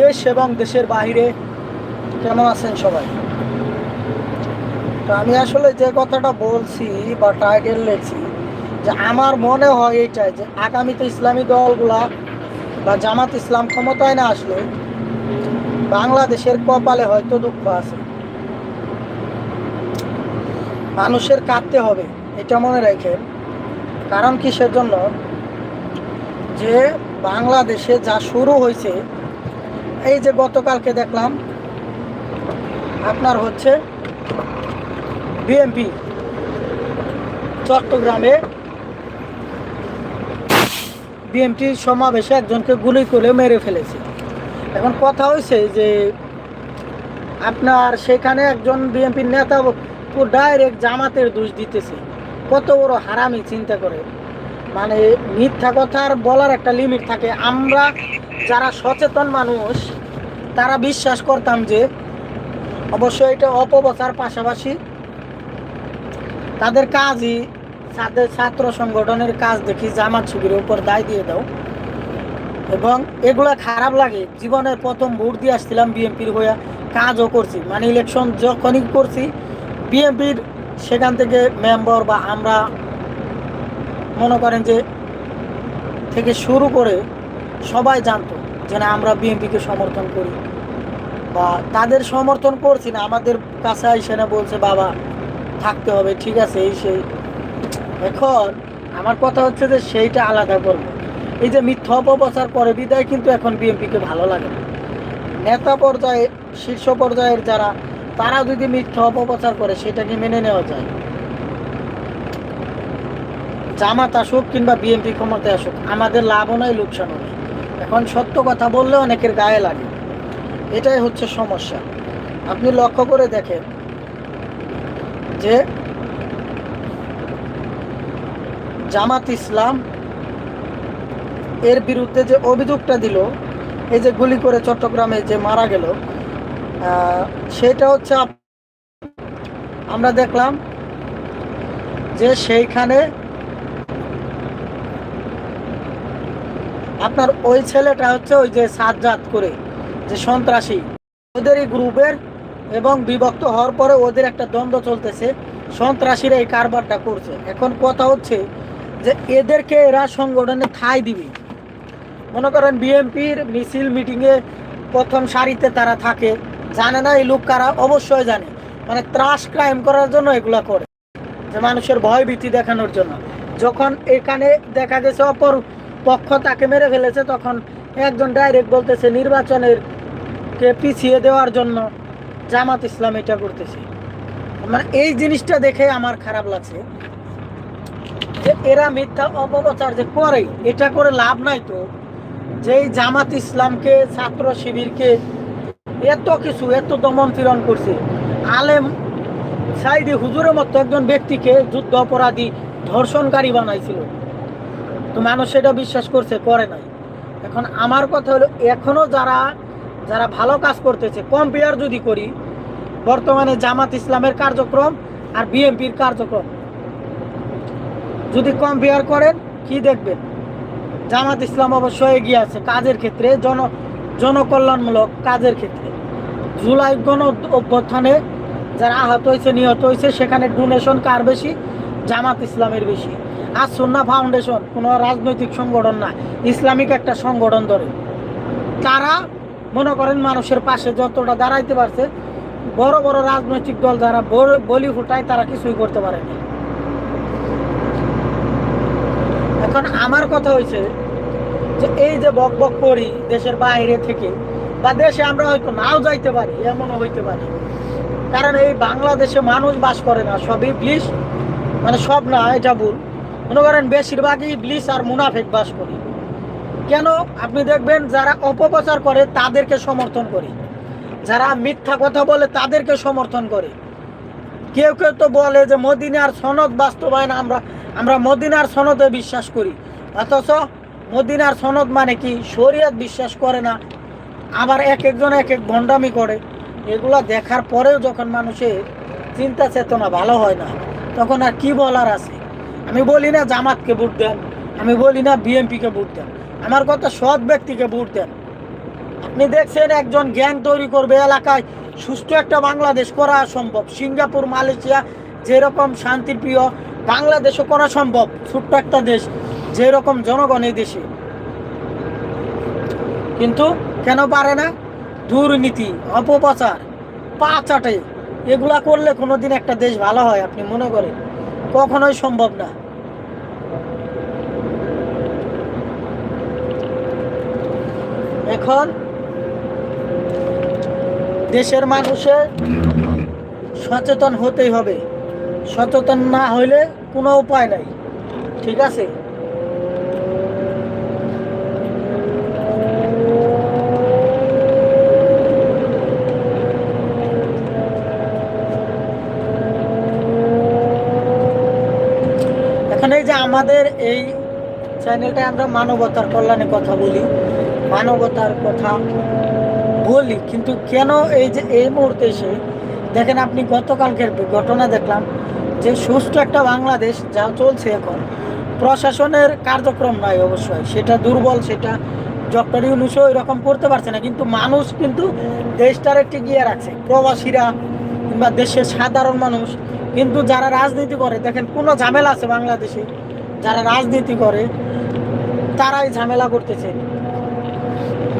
দেশ এবং দেশের বাইরে কেমন আছেন সবাই? তো আমি আসলে যে কথাটা বলছি বা টাইটেল লেখছি যে আমার মনে হয় এইটাই যে আগামীতে ইসলামী দলগুলা বা জামাত ইসলাম ক্ষমতায় না আসলে বাংলাদেশের কপালে হয়তো দুঃখ আছে। মানুষের কাঁদতে হবে, এটা মনে রাখেন কারণ কিসের জন্য? যে বাংলাদেশে যা শুরু হয়েছে এই যে গতকালকে দেখলাম, আপনার হচ্ছে বিএমপি চট্টগ্রামে বিএমপির সমাবেশে একজনকে গুলি করে মেরে ফেলেছে। এখন কথা হয়েছে যে আপনার সেখানে একজন বিএনপির নেতা ডাইরেক্ট জামাতের দোষ দিতেছে। কত বড় হারামি চিন্তা করে। মানে মিথ্যা কথার বলার একটা লিমিট থাকে। আমরা যারা সচেতন মানুষ তারা বিশ্বাস করতাম যে অবশ্যই এটা অপপ্রচার পাশাপাশি তাদের কাজই তাদের ছাত্র সংগঠনের কাজ দেখি জামাত শিবিরের উপর দায় দিয়ে দাও। এবং এগুলো খারাপ লাগে। জীবনের প্রথম ভোট দিয়ে আসছিলাম বিএনপির হয়ে কাজও করছি মানে ইলেকশন যখনই করছি, বিএনপির সেখান থেকে মেম্বার বা আমরা মনে করেন যে থেকে শুরু করে সবাই জানতো। যে না আমরা বিএনপিকে সমর্থন করি। বা তাদের সমর্থন করছি না, আমাদের কাছে আইসে না বলছে, বাবা, থাকতে হবে, ঠিক আছে, এই সেই। এখন আমার কথা হচ্ছে যে সেইটা আলাদা করব। এই যে মিথ্যা অপপ্রচার করে বিদায় কিন্তু এখন বিএনপিকে ভালো লাগে না। নেতা পর্যায়ে, শীর্ষ পর্যায়ের যারা, তারা যদি মিথ্যা অপপ্রচার করে, সেটাকে মেনে নেওয়া যায়। জামাত আসুক কিংবা বিএনপি ক্ষমতায় আসুক, আমাদের লাভও নয় লোকসানও নেই। এখন সত্য কথা বললে অনেকের গায়ে লাগে। এটাই হচ্ছে সমস্যা। আপনি লক্ষ্য করে দেখেন যে জামাত ইসলাম এর বিরুদ্ধে যে অভিযোগটা দিল, এই যে গুলি করে চট্টগ্রামে যে মারা গেল সেটা হচ্ছে আমরা দেখলাম যে সেইখানে আপনার ওই ছেলেটা হচ্ছে ওই যে সাজ্জাদ করে, যে সন্ত্রাসী। ওদেরই গ্রুপের এবং বিভক্ত হওয়ার পরে ওদের একটা দ্বন্দ্ব চলতেছে, সন্ত্রাসীরা এই কারবারটা করছে। এখন কথা হচ্ছে যে এদেরকে এরা সংগঠনে ঠাঁই দিবে। মনে করেন বিএনপির মিছিল মিটিংয়ে প্রথম সারিতে তারা থাকে, জানে না এই লোক কারা, অবশ্যই জানে। মানে ত্রাস ক্রাইম করার জন্য এগুলা করে। যে মানুষের ভয় ভীতি দেখানোর জন্য। যখন এখানে দেখা গেছে অপর পক্ষ তাকে মেরে ফেলেছে, তখন একজন ডাইরেক্ট বলতেছে, নির্বাচনের কে পিছিয়ে দেওয়ার জন্য জামাত ইসলাম এটা করতেছে। মানে এই জিনিসটা দেখে আমার খারাপ লাগছে যে এরা মিথ্যা অপপ্রচার যে করে, এটা করে লাভ নাই তো। যে এই জামাত ইসলামকে, ছাত্র শিবিরকে এত কিছু, এত দমন পীড়ন করছে। আলেম সাইদি হুজুরের মতো একজন ব্যক্তিকে যুদ্ধ অপরাধী ধর্ষণকারী বানাইছিল। তো মানুষ সেটা বিশ্বাস করছে, করে নাই। এখন আমার কথা হলো, এখনও যারা যারা ভালো কাজ করতেছে কম্পেয়ার যদি করি, বর্তমানে জামাত ইসলামের কার্যক্রম আর বিএনপির কার্যক্রম। যদি কম্পেয়ার করেন, কি দেখবেন? জামাত ইসলাম অবশ্যই এগিয়ে আছে কাজের ক্ষেত্রে, জন, জনকল্যাণমূলক কাজের ক্ষেত্রে। জুলাই গণ অভ্যুত্থানে যারা আহত হয়েছে, নিহত হয়েছে, সেখানে ডোনেশন কার বেশি? জামাত ইসলামের বেশি। আর সুন্না ফাউন্ডেশন, কোনো রাজনৈতিক সংগঠন না, ইসলামিক একটা সংগঠন ধরে। তারা মনে করেন মানুষের পাশে যতটা দাঁড়াইতে পারছে, বড় বড় রাজনৈতিক দল যারা বলি ফুটায়, তারা কিছুই করতে পারেনি এখন আমার কথা হয়েছে যে এই যে বক বক করি দেশের বাইরে থেকে, বা দেশে আমরা হয়তো নাও যাইতে পারি, এমনও হইতে পারি। কারণ এই বাংলাদেশে মানুষ বাস করে না, সবই ব্লিশ মানে সব না, এটা ভুল। মনে করেন বেশিরভাগই ব্লিশ আর মুনাফেক বাস করি। কেন? আপনি দেখবেন যারা অপপ্রচার করে, তাদেরকে সমর্থন করি। যারা মিথ্যা কথা বলে, তাদেরকে সমর্থন করে। কেউ কেউ তো বলে যে, মদিনার সনদ বাস্তবায়ন আমরা আমরা মদিনার সনদে বিশ্বাস করি। অথচ মদিনার সনদ মানে কি? শরীয়ত বিশ্বাস করে না। আবার এক একজন এক এক ভণ্ডামি করে। এগুলো দেখার পরেও যখন মানুষের চিন্তা চেতনা ভালো হয় না, তখন আর কি বলার আছে? আমি বলি না জামাতকে ভোট দেন, আমি বলি না বিএনপিকে ভোট দেন, আমার কথা সৎ ব্যক্তিকে ভোট দেন। আপনি দেখছেন একজন গ্যাং তৈরি করবে এলাকায়, সুষ্ঠু একটা বাংলাদেশ করা সম্ভব। সিঙ্গাপুর, মালয়েশিয়া যেরকম শান্তিপ্রিয় বাংলাদেশও করা সম্ভব। ছোট্ট একটা দেশ, যেরকম জনগণ এই দেশে। কিন্তু কেন পারে না? দুর্নীতি, অপপ্রচার, পা চাটে। এগুলা করলে কোনোদিন একটা দেশ ভালো হয়, আপনি মনে করেন? কখনোই সম্ভব না। এখন দেশের মানুষের সচেতন হতেই হবে। সচেতন না হইলে কোনো উপায় নাই। ঠিক আছে? এখন এই যে আমাদের এই চ্যানেলটায় আমরা মানবতার কল্যাণে কথা বলি, মানবতার কথা বলি, কিন্তু কেন এই যে এই মুহূর্তে এসে? দেখেন আপনি গতকালকের ঘটনা দেখলাম যে সুষ্ঠু একটা বাংলাদেশ যা চলছে এখন, প্রশাসনের কার্যক্রম নয় অবশ্যই সেটা দুর্বল, সেটা ডক্টর ইউনুসও এরকম করতে পারছে না, কিন্তু মানুষ কিন্তু দেশটারে টিকিয়ে রাখছে। প্রবাসীরা কিংবা দেশের সাধারণ মানুষ কিন্তু যারা রাজনীতি করে, দেখেন, কোনো ঝামেলা আছে বাংলাদেশে, যারা রাজনীতি করে, তারাই ঝামেলা করতেছে।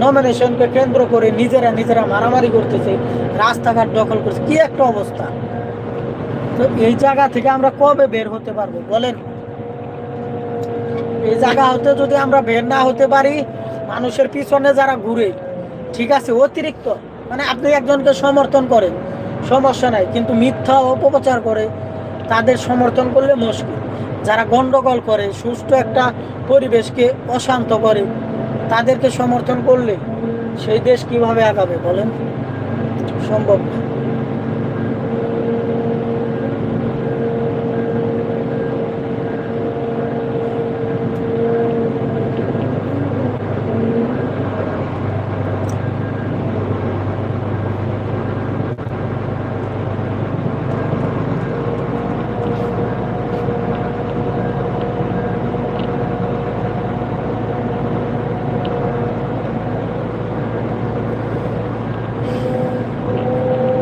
নমিনেশনকে কেন্দ্র করে নিজেরা নিজেরা মারামারি করতেছে, রাস্তাঘাট দখল করছে। কি একটা অবস্থা। তো এই জায়গা থেকে আমরা কবে বের হতে পারব, বলেন? এই জায়গা হতে যদি আমরা বের না হতে পারি, মানুষের পিছনে যারা ঘুরে, ঠিক আছে, অতিরিক্ত মানে আপনি একজনকে সমর্থন করেন সমস্যা নাই, কিন্তু মিথ্যা অপপ্রচার করে তাদের সমর্থন করলে মুশকিল। যারা গন্ডগোল করে, সুষ্ঠু একটা পরিবেশকে অশান্ত করে, তাদেরকে সমর্থন করলে সেই দেশ কীভাবে আগাবে বলেন? সম্ভব না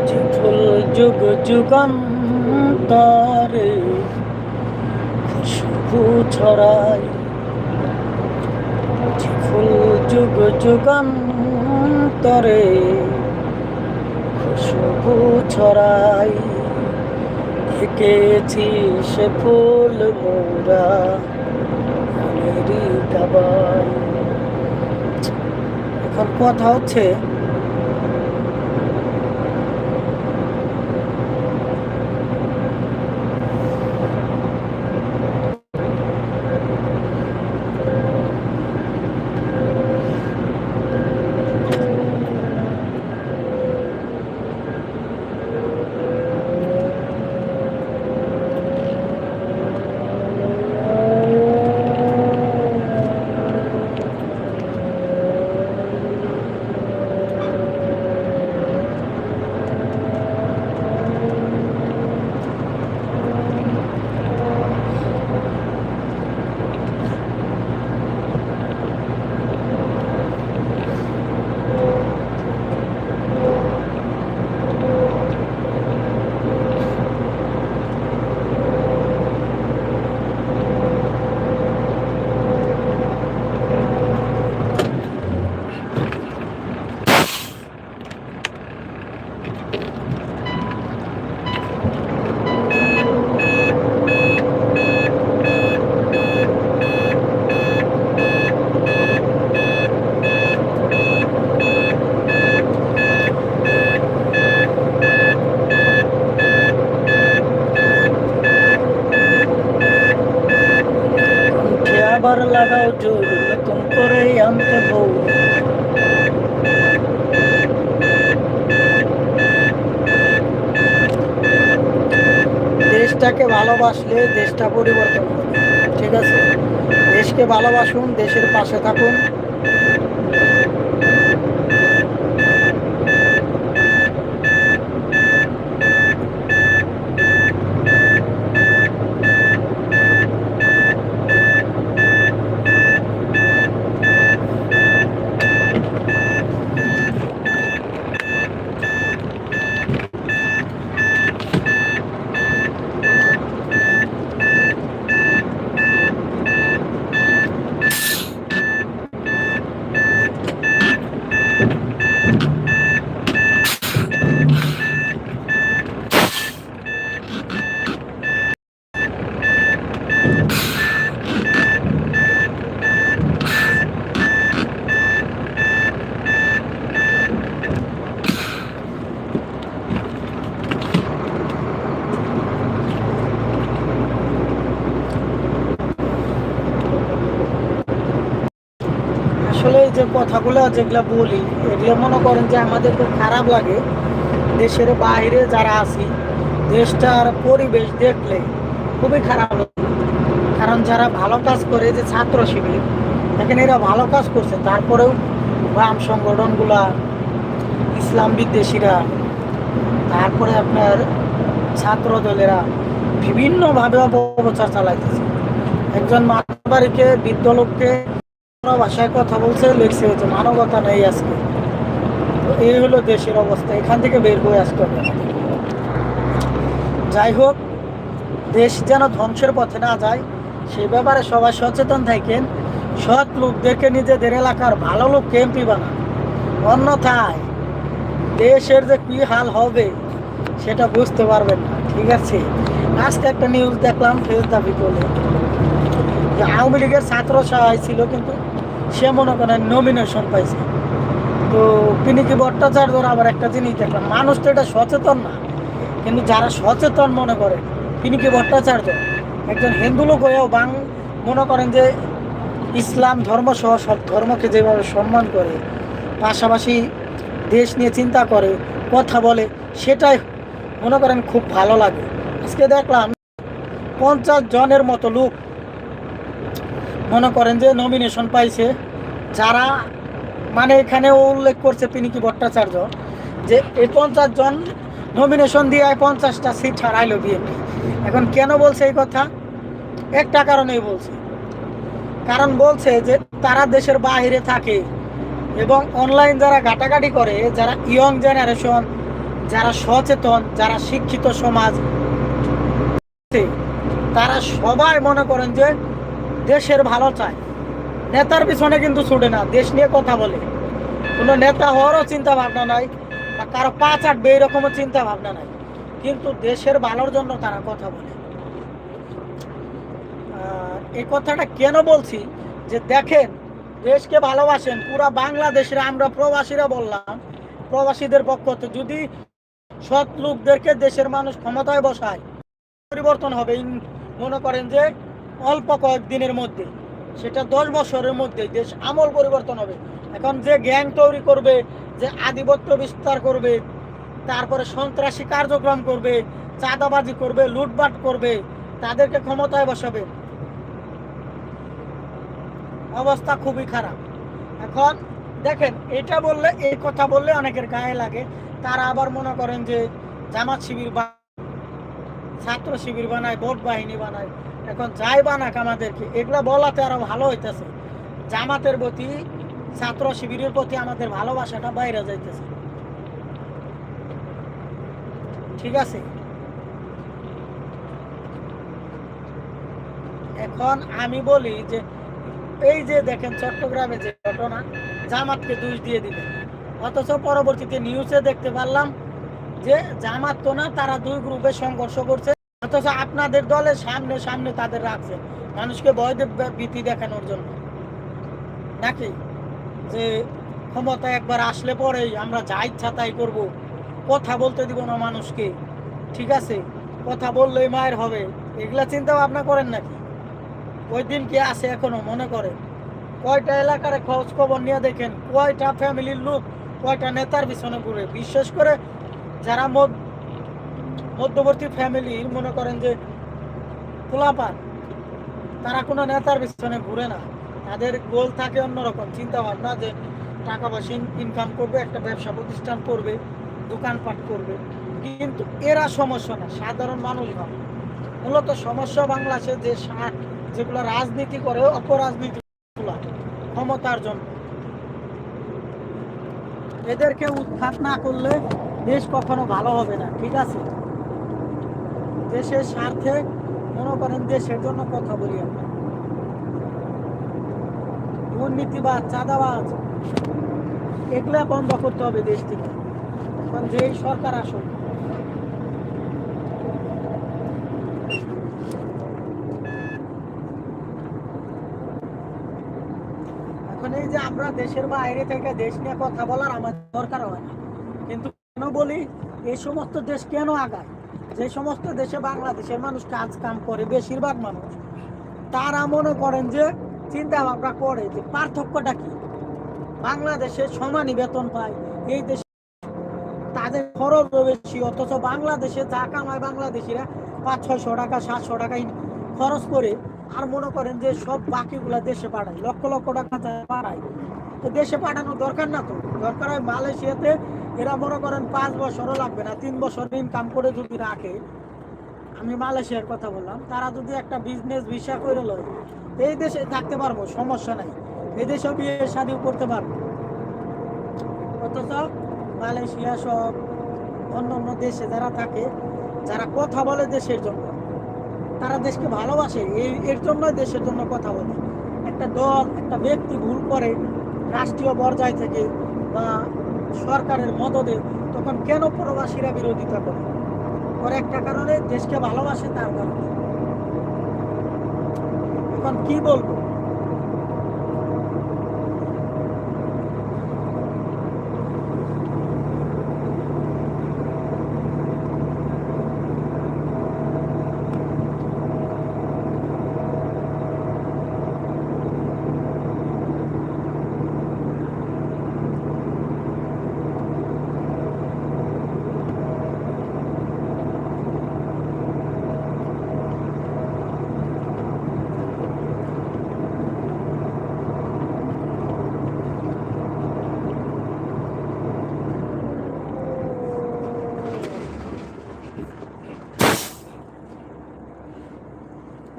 যে ফুল যুগ যুগান্তরে খুশবু ছড়ায় যে ফুল যুগ যুগান্তরে খুশবু ছড়ায় এঁকেছি সে ফুল মোরা আমেরিকাবাই এখন কথা হচ্ছে ভালোবাসলে দেশটা পরিবর্তন ঠিক আছে? দেশকে ভালোবাসুন দেশের পাশে থাকুন। কথাগুলো যেগুলো বলি, এগুলো মনে করেন যে আমাদের খুব খারাপ লাগে। দেশের বাইরে যারা আছি, দেশটার পরিবেশ দেখলে খুবই খারাপ লাগে। কারণ যারা ভালো কাজ করে, যে ছাত্র শিবির, দেখেন এরা ভালো কাজ করছে, তারপরেও বাম সংগঠনগুলা, ইসলাম বিদ্বেষীরা, তারপরে আপনার ছাত্র দলেরা বিভিন্নভাবে অপপ্রচার চালাইতেছে। একজন মাতাবাড়িকে বৃদ্ধ লোককে ভাষায় কথা বলছে, লিখছে যে মানবতা নেই আজকে। তো এই হলো দেশের অবস্থা, এখান থেকে বের হয়ে আসতে হবে। যাই হোক, দেশ যেন ধ্বংসের পথে না যায়, সে ব্যাপারে সবাই সচেতন থাকেন। সৎ লোকদেরকে নিজেদের এলাকার ভালো লোক এমপি বানান। অন্যথায় দেশের যে কি হাল হবে, সেটা বুঝতে পারবেন না। ঠিক আছে? আজকে একটা নিউজ দেখলাম ফেস দাবি বলে যে আওয়ামী লীগের ছাত্র সহায় ছিল কিন্তু সে মনে করেন নমিনেশন পাইছে। তো পিনিকি ভট্টাচার্যর আবার একটা জিনিস দেখলাম, মানুষ তো এটা সচেতন না। কিন্তু যারা সচেতন মনে করে পিনিকি ভট্টাচার্য? একজন হিন্দু লোক হয়েও বাং, মনে করেন যে ইসলাম ধর্ম সহ সব ধর্মকে যেভাবে সম্মান করে, পাশাপাশি দেশ নিয়ে চিন্তা করে, কথা বলে, সেটাই মনে করেন খুব ভালো লাগে। আজকে দেখলাম পঞ্চাশ জনের মতো লোক মনে করেন যে নমিনেশন পাইছে, যারা মানে এখানে উল্লেখ করছে পিনিকি ভট্টাচার্য, যে এই পঞ্চাশ জন নমিনেশন দিয়ে পঞ্চাশটা সিট হারাইলো বিএনপি এখন কেন বলছে এই কথা? একটা কারণেই বলছে। কারণ বলছে যে তারা দেশের বাইরে থাকে এবং অনলাইন যারা ঘাটাঘাটি করে, যারা ইয়ং জেনারেশন যারা সচেতন, যারা শিক্ষিত সমাজ, তারা সবাই মনে করেন যে দেশের ভালো চায়। নেতার পিছনে কিন্তু ছুটে না, দেশ নিয়ে কথা বলে। কোনো নেতা হওয়ারও চিন্তা ভাবনা নাই, বা কারও পা চাটবে এরকমও চিন্তা ভাবনা নাই। কিন্তু দেশের ভালোর জন্য তারা কথা বলে। এই কথাটা কেন বলছি? যে দেখেন, দেশকে ভালোবাসেন, পুরা বাংলাদেশের আমরা প্রবাসীরা বললাম, প্রবাসীদের পক্ষ যদি সৎ লোকদেরকে দেশের মানুষ ক্ষমতায় বসায়, পরিবর্তন হবে। মনে করেন যে অল্প কয়েকদিনের মধ্যে, সেটা দশ বছরের মধ্যে দেশ আমল পরিবর্তন হবে। এখন যে গ্যাং তৈরি করবে, যে আধিপত্য বিস্তার করবে, তারপরে সন্ত্রাসী কার্যক্রম করবে, চাঁদাবাজি করবে, লুটপাট করবে, তাদেরকে ক্ষমতায় বসাবে, অবস্থা খুবই খারাপ। এখন দেখেন, এটা বললে, এই কথা বললে অনেকের গায়ে লাগে। তারা আবার মনে করেন যে জামাত শিবির বা ছাত্র শিবির বানায়, ভোট বাহিনী বানায় এখন যাই বানাক আমাদেরকে, এগুলা বলাতে আরও ভালো হইতেছে। জামাতের প্রতি, ছাত্র শিবিরের প্রতি আমাদের ভালোবাসাটা বাইরে যাইতেছে। ঠিক আছে? এখন আমি বলি যে, এই যে দেখেন চট্টগ্রামে যে ঘটনা, জামাতকে দোষ দিয়ে দিলেন অথচ পরবর্তীতে নিউজে দেখতে পারলাম যে জামাত তো না, তারা দুই গ্রুপে সংঘর্ষ করছে। অথচ আপনাদের দলের সামনে সামনে তাদের রাখছে। মানুষকে ভয় ভীতি দেখানোর জন্য। নাকি? যে ক্ষমতা একবার আসলে পরেই আমরা যা ইচ্ছা তাই করব। কথা বলতে দিব না মানুষকে। ঠিক আছে? কথা বললেই মায়ের হবে। এগুলা চিন্তা ভাবনা করেন নাকি? ওই দিন কি আছে এখনও মনে করেন কয়টা এলাকার খোঁজ খবর নিয়ে দেখেন? কয়টা ফ্যামিলির লোক, কয়টা নেতার পিছনে ঘুরে? বিশেষ করে যারা মধ্যবর্তী ফ্যামিলির মনে করেন যে পোলাপান, তারা কোনো নেতার পিছনে ঘুরে না। তাদের গোল থাকে অন্যরকম চিন্তা ভাবনা যে টাকা পয়সা ইনকাম করবে, একটা ব্যবসা প্রতিষ্ঠান করবে, দোকানপাট করবে। কিন্তু এরা সমস্যা না, সাধারণ মানুষ না। মূলত সমস্যা বাংলাদেশে যে ষাট যেগুলো রাজনীতি করে অপরাজনীতি ক্ষমতার জন্য। এদেরকে উৎখাত না করলে দেশ কখনো ভালো হবে না, ঠিক আছে? দেশের স্বার্থে মনে করেন দেশের জন্য কথা বলি আমরা। দুর্নীতিবাজ, চাঁদাবাজ, এগুলা বন্ধ করতে হবে দেশ থেকে। এখন যেই সরকার আসুক। এখন এই যে আমরা দেশের বাইরে থেকে দেশ নিয়ে কথা বলার আমাদের দরকার হয় না। কিন্তু কেন বলি, এই সমস্ত দেশ কেন আগায়? যে সমস্ত দেশে বাংলাদেশের মানুষ কাজ কাম করে, বেশিরভাগ মানুষ, তারা মনে করেন যে চিন্তা ভাবনা করে যে পার্থক্যটা কি? বাংলাদেশে সমানই বেতন পায়, এই দেশে তাদের খরচ বেশি, অথচ বাংলাদেশে যা কামায় বাংলাদেশিরা পাঁচ, ছয়শো টাকা, সাতশো টাকা খরচ করে, আর মনে করেন যে সব বাকিগুলা দেশে পাঠায়, লক্ষ লক্ষ টাকা পাঠায়। তো দেশে পাঠানোর দরকার না তো? দরকার হয় মালয়েশিয়াতে এরা মনে করেন পাঁচ বছরও লাগবে না, তিন বছর ইনকাম করে যদি রাখে, আমি মালয়েশিয়ার কথা বললাম, তারা যদি একটা বিজনেস ভিসা করে লয় এই দেশে থাকতে পারব, সমস্যা নাই। এই দেশে বিয়ে শাদিও করতে পারব। অথচ মালয়েশিয়া সব অন্য অন্য দেশে যারা থাকে, যারা কথা বলে দেশের জন্য, তারা দেশকে ভালোবাসে, এই, এর জন্য দেশের জন্য কথা বলে। একটা দল, একটা ব্যক্তি ভুল করে রাষ্ট্রীয় পর্যায় থেকে বা সরকারের মদদে তখন কেন প্রবাসীরা বিরোধিতা করে? ওর একটা কারণে দেশকে ভালোবাসে তার কারণে। এখন কি বলব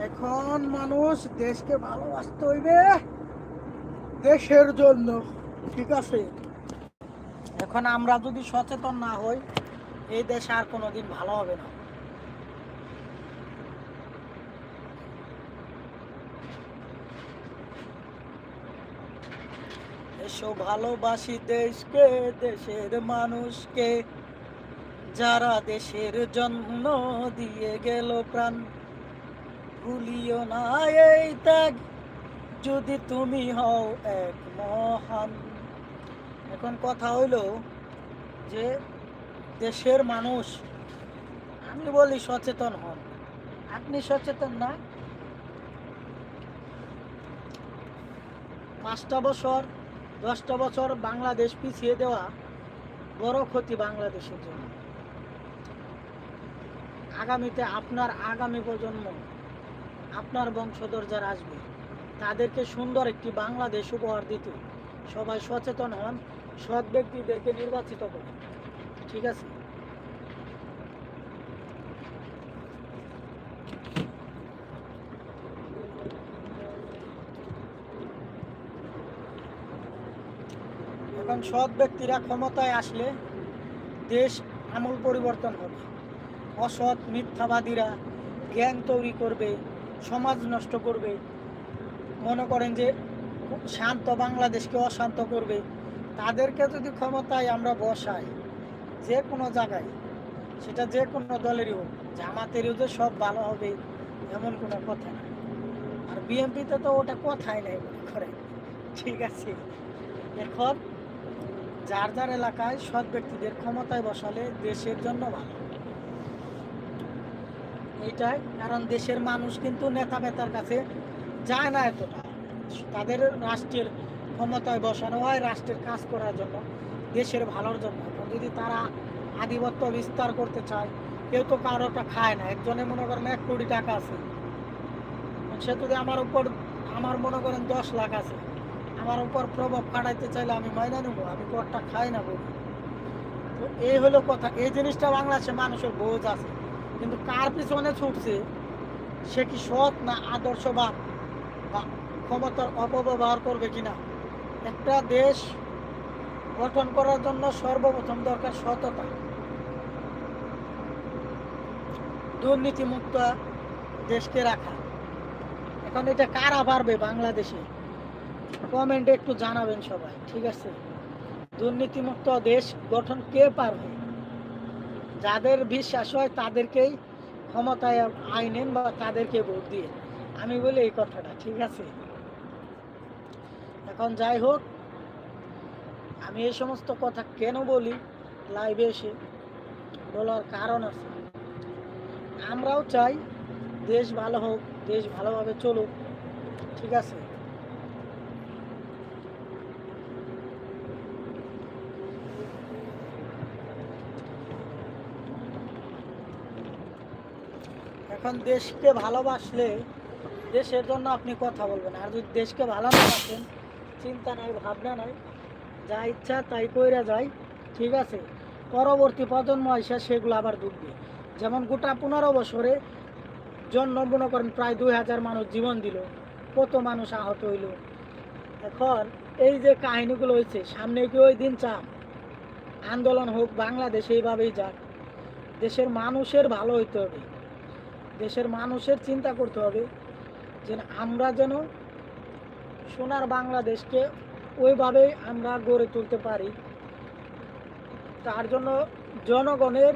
এখন মানুষ দেশকে ভালোবাসতে হইবে দেশের জন্য, ঠিক আছে? এখন আমরা যদি সচেতন না হই, এই দেশ আর কোনোদিন ভালো হবে না। এসো ভালোবাসি দেশকে, দেশের মানুষকে, যারা দেশের জন্য দিয়ে গেল প্রাণ। ভুলিও না এই ত্যাগ, যদি তুমি হও এক মহান। এখন কথা হইল যে দেশের মানুষ, আমি বলি সচেতন হন। আপনি সচেতন না? পাঁচটা বছর, দশটা বছর বাংলাদেশ পিছিয়ে দেওয়া বড় ক্ষতি বাংলাদেশের জন্য। আগামীতে আপনার আগামী প্রজন্ম আপনার বংশধর যারা আসবে, তাদেরকে সুন্দর একটি বাংলাদেশ উপহার দিতে সবাই সচেতন হন, সৎ ব্যক্তিদেরকে নির্বাচিত করুন। ঠিক আছে? এখন সৎ ব্যক্তিরা ক্ষমতায় আসলে দেশ আমূল পরিবর্তন হবে। অসৎ মিথ্যাবাদীরা জ্ঞান তৈরি করবে সমাজ নষ্ট করবে। মনে করেন যে শান্ত বাংলাদেশকে অশান্ত করবে। তাদেরকে যদি ক্ষমতায় আমরা বসাই, যে কোনো জায়গায়, সেটা যে কোনো দলেরই হোক, জামাতেরও যে সব ভালো হবে, এমন কোনো কথা না। আর বিএনপিতে তো ওটা কথাই নেই করে ঠিক আছে? এখন যার যার এলাকায় সৎ ব্যক্তিদের ক্ষমতায় বসালে দেশের জন্য ভালো। এইটাই কারণ দেশের মানুষ কিন্তু নেতা বেতার কাছে যায় না এতটা। তাদের রাষ্ট্রের ক্ষমতায় বসানো হয়, রাষ্ট্রের কাজ করার জন্য, দেশের ভালোর জন্য। যদি তারা আধিপত্য বিস্তার করতে চায়, কেউ তো কারোটা খায় না। একজনে মনে করেন এক কোটি টাকা আছে সে যদি আমার উপর, আমার মনে করেন দশ লাখ আছে, আমার উপর প্রভাব খাটাইতে চাইলে আমি মাইনা নেব, আমি করটা খাই না বলি তো এই হলো কথা। এই জিনিসটা বাংলাদেশের মানুষের বোঝ আছে। কিন্তু কার পিছনে ছুটছে, সে কি সৎ না আদর্শবান? বা ক্ষমতার অপব্যবহার করবে কিনা? একটা দেশ গঠন করার জন্য সর্বপ্রথম দরকার সততা। দুর্নীতিমুক্ত দেশকে রাখা। এখন এটা কারা পারবে বাংলাদেশে? কমেন্টে একটু জানাবেন সবাই, ঠিক আছে? দুর্নীতিমুক্ত দেশ গঠন কে পারবে? যাদের বিশ্বাস হয় তাদেরকেই ক্ষমতায় আইনেন বা তাদেরকে ভোট দিয়ে। আমি বলি এই কথাটা, ঠিক আছে? এখন যাই হোক, আমি এই সমস্ত কথা কেন বলি? লাইভে এসে বলার কারণ আছে। আমরাও চাই দেশ ভালো হোক, দেশ ভালোভাবে চলুক, ঠিক আছে? এখন দেশকে ভালোবাসলে দেশের জন্য আপনি কথা বলবেন। আর যদি দেশকে ভালো না বাসেন চিন্তা নাই, ভাবনা নাই, যা ইচ্ছা তাই কইরা যায় ঠিক আছে? পরবর্তী প্রজন্ম এসে সেগুলো আবার ডুববে যেমন গোটা পনেরো বছরে জন্ম, মনে করেন প্রায় দুই হাজার মানুষ জীবন দিল, কত মানুষ আহত হইল। এখন এই যে কাহিনীগুলো হয়েছে সামনে কি ওই দিন চান আন্দোলন হোক, বাংলাদেশ এইভাবেই যাক। দেশের মানুষের ভালো হইতে হবে। দেশের মানুষের চিন্তা করতে হবে যে আমরা যেন সোনার বাংলাদেশকে ওইভাবেই আমরা গড়ে তুলতে পারি। তার জন্য জনগণের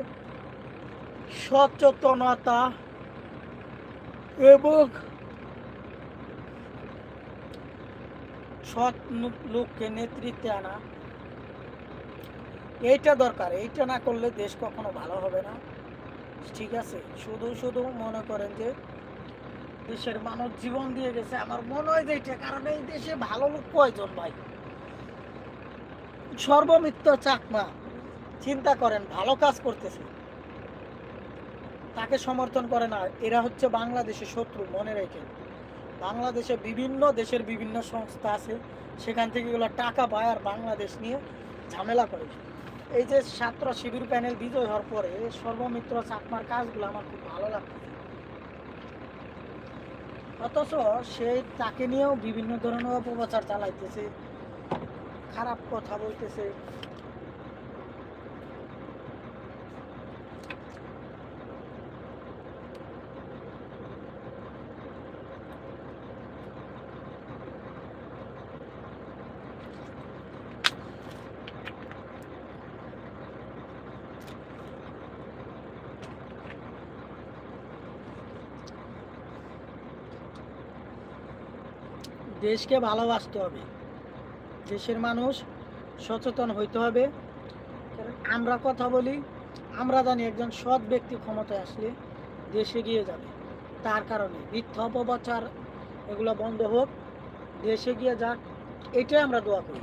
সচেতনতা এবং সৎ লোক- লোককে নেতৃত্বে আনা, এইটা দরকার। এইটা না করলে দেশ কখনো ভালো হবে না। ঠিক আছে? শুধু শুধু মনে করেন যে দেশের মানুষ জীবন দিয়ে গেছে। আমার মনে হয় যে এটা কারণ এই দেশে ভালো লোক কয়জন ভাই? সর্বমিত্র চাকমা, চিন্তা করেন, ভালো কাজ করতেছে। তাকে সমর্থন করে না, এরা হচ্ছে বাংলাদেশের শত্রু, মনে রেখে বাংলাদেশে বিভিন্ন দেশের বিভিন্ন সংস্থা আছে, সেখান থেকে এগুলো টাকা পায় আর বাংলাদেশ নিয়ে ঝামেলা করে। এই যে ছাত্র শিবির প্যানেল বিজয় হওয়ার পরে সর্বমিত্র চাকমার কাজগুলো আমার খুব ভালো লাগছে। অথচ সে তাকে নিয়েও বিভিন্ন ধরনের অপপ্রচার চালাইতেছে, খারাপ কথা বলতেছে। দেশকে ভালোবাসতে হবে। দেশের মানুষ সচেতন হইতে হবে। কারণ আমরা কথা বলি, আমরা জানি একজন সৎ ব্যক্তি ক্ষমতায় আসলে দেশে গিয়ে যাবে। তার কারণে মিথ্যা অপপ্রচার এগুলো বন্ধ হোক, দেশে গিয়ে যাক, এটাই আমরা দোয়া করি।